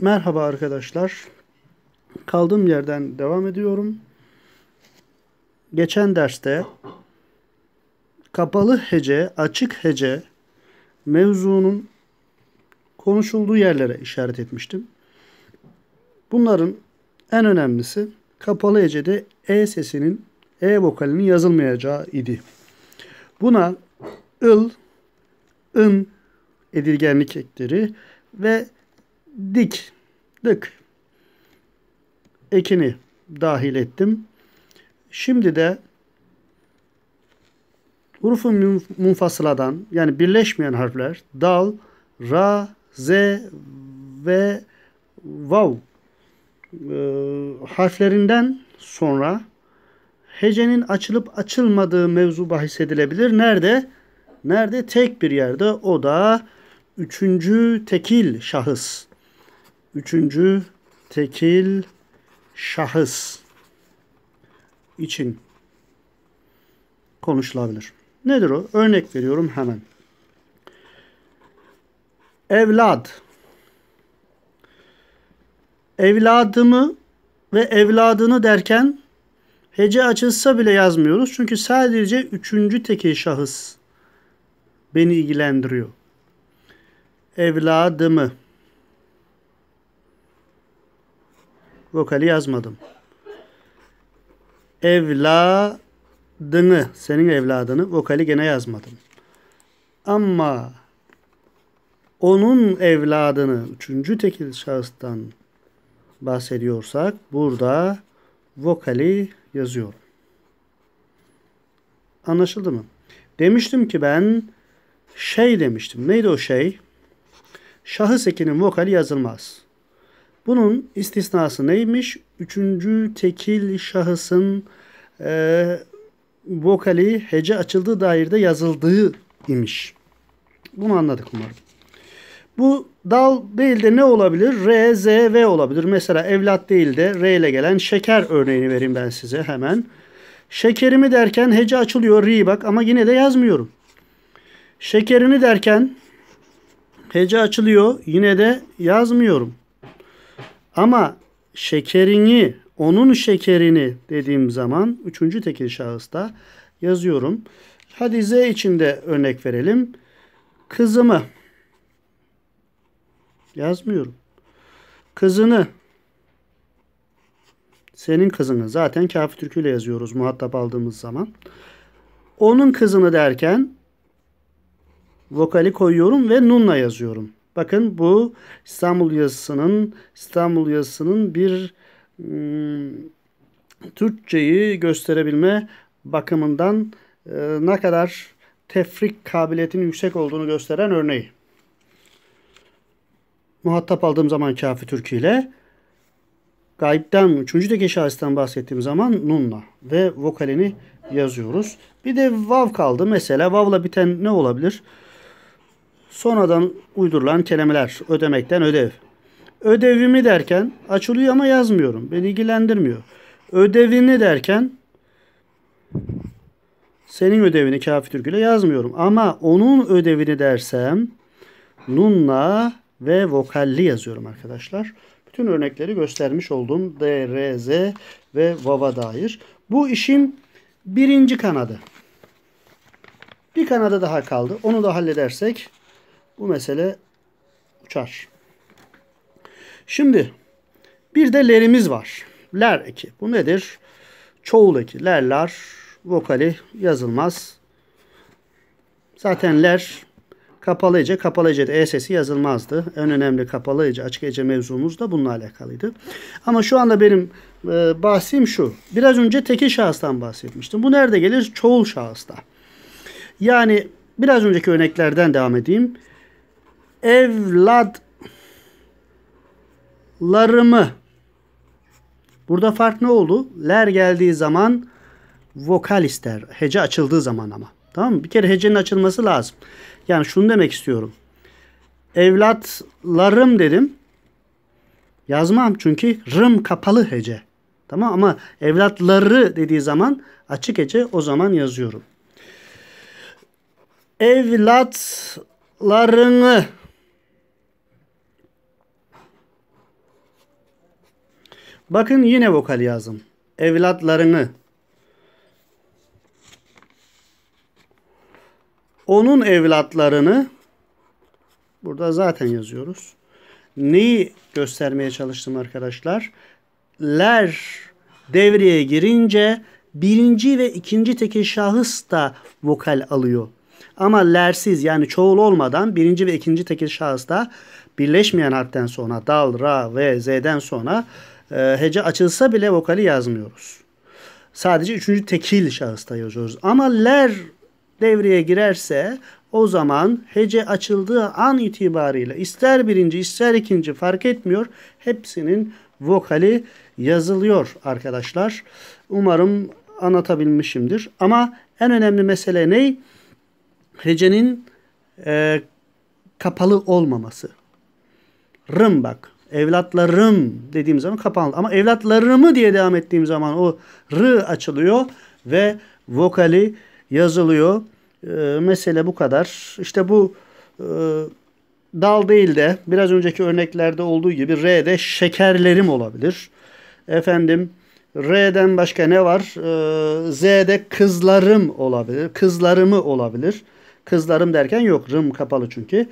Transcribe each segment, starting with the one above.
Merhaba arkadaşlar. Kaldığım yerden devam ediyorum. Geçen derste kapalı hece, açık hece mevzunun konuşulduğu yerlere işaret etmiştim. Bunların en önemlisi kapalı hecede e sesinin e vokalinin yazılmayacağı idi. Buna ıl, ın edilgenlik ekleri ve dik, dık ekini dahil ettim. Şimdi de hurufu munfasıladan yani birleşmeyen harfler dal, ra, z ve vav e, harflerinden sonra hecenin açılıp açılmadığı mevzu bahis edilebilir. Nerede? Nerede? Tek bir yerde. O da üçüncü tekil şahıs. Üçüncü tekil şahıs için konuşulabilir. Nedir o? Örnek veriyorum hemen. Evlad. Evladımı ve evladını derken hece açılsa bile yazmıyoruz. Çünkü sadece üçüncü tekil şahıs beni ilgilendiriyor. Evladımı. Vokali yazmadım. Evladını, senin evladını vokali gene yazmadım. Ama onun evladını üçüncü tekil şahıstan bahsediyorsak burada vokali yazıyorum. Anlaşıldı mı? Demiştim ki ben şey demiştim. Neydi o şey? Şahıs ekinin vokali yazılmaz. Bunun istisnası neymiş? Üçüncü tekil şahısın e, vokali hece açıldığı dairde yazıldığı imiş. Bunu anladık umarım. Bu dal değil de ne olabilir? R, Z, V olabilir. Mesela evlat değil de R ile gelen şeker örneğini vereyim ben size hemen. Şekerimi derken hece açılıyor ri bak ama yine de yazmıyorum. Şekerini derken hece açılıyor yine de yazmıyorum. Ama şekerini, onun şekerini dediğim zaman üçüncü tekil şahısta yazıyorum. Hadi Z için de örnek verelim. Kızımı yazmıyorum. Kızını senin kızını zaten kafi türküyle yazıyoruz muhatap aldığımız zaman. Onun kızını derken vokali koyuyorum ve nunla yazıyorum. Bakın bu İstanbul yazısının İstanbul yazısının bir ım, Türkçeyi gösterebilme bakımından e, ne kadar tefrik kabiliyetinin yüksek olduğunu gösteren örneği. Muhatap aldığım zaman kafi Türkü ile gayipten, üçüncü deki şahıstan bahsettiğim zaman nunla ve vokalini yazıyoruz. Bir de vav kaldı. Mesela vavla biten ne olabilir? Sonradan uydurulan kelimeler. Ödemekten ödev. Ödevimi derken açılıyor ama yazmıyorum. Beni ilgilendirmiyor. Ödevini derken senin ödevini kafi türküyle yazmıyorum. Ama onun ödevini dersem nunla ve vokalli yazıyorum arkadaşlar. Bütün örnekleri göstermiş olduğum D, R, Z ve Vav'a dair. Bu işin birinci kanadı. Bir kanadı daha kaldı. Onu da halledersek bu mesele uçar. Şimdi bir de lerimiz var. Ler eki. Bu nedir? Çoğul eki. Lerler vokali yazılmaz. Zaten ler kapalı ece. Kapalı ece'de e sesi yazılmazdı. En önemli kapalı ece, açık ece mevzumuz da bununla alakalıydı. Ama şu anda benim e, bahsim şu. Biraz önce tekil şahıstan bahsetmiştim. Bu nerede gelir? Çoğul şahısta. Yani biraz önceki örneklerden devam edeyim evladlarımı Burada fark ne oldu? Ler geldiği zaman vokal ister. Hece açıldığı zaman ama. Tamam mı? Bir kere hecenin açılması lazım. Yani şunu demek istiyorum. Evlatlarım dedim. Yazmam çünkü rım kapalı hece. Tamam ama evlatları dediği zaman açık hece o zaman yazıyorum. Evlatlarını Bakın yine vokal yazdım. Evlatlarını. Onun evlatlarını burada zaten yazıyoruz. Neyi göstermeye çalıştım arkadaşlar? Ler devreye girince birinci ve ikinci tekil şahıs da vokal alıyor. Ama lersiz yani çoğul olmadan birinci ve ikinci tekil şahısta birleşmeyen harften sonra dal, ra ve z'den sonra e, hece açılsa bile vokali yazmıyoruz. Sadece üçüncü tekil şahısta yazıyoruz. Ama ler devreye girerse o zaman hece açıldığı an itibariyle ister birinci ister ikinci fark etmiyor. Hepsinin vokali yazılıyor arkadaşlar. Umarım anlatabilmişimdir. Ama en önemli mesele ne? Hecenin e, kapalı olmaması. Rım bak. Evlatlarım dediğim zaman kapalı. Ama evlatlarımı diye devam ettiğim zaman o rı açılıyor ve vokali yazılıyor. E, mesele bu kadar. İşte bu e, dal değil de biraz önceki örneklerde olduğu gibi R'de şekerlerim olabilir. Efendim R'den başka ne var? Ee, Z'de kızlarım olabilir. Kızlarımı olabilir. Kızlarım derken yok. Rım kapalı çünkü.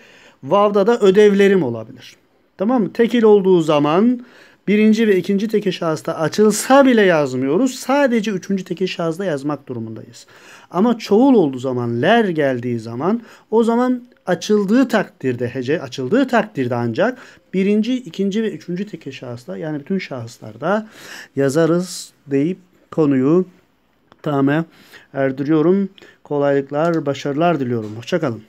Vav'da da ödevlerim olabilir. Tamam mı? Tekil olduğu zaman birinci ve ikinci tekil şahısta açılsa bile yazmıyoruz. Sadece üçüncü tekil şahısta yazmak durumundayız. Ama çoğul olduğu zaman, ler geldiği zaman o zaman açıldığı takdirde hece açıldığı takdirde ancak birinci, ikinci ve üçüncü tekil şahısla yani bütün şahıslarda yazarız deyip konuyu tamamen erdiriyorum. Kolaylıklar, başarılar diliyorum. Hoşçakalın.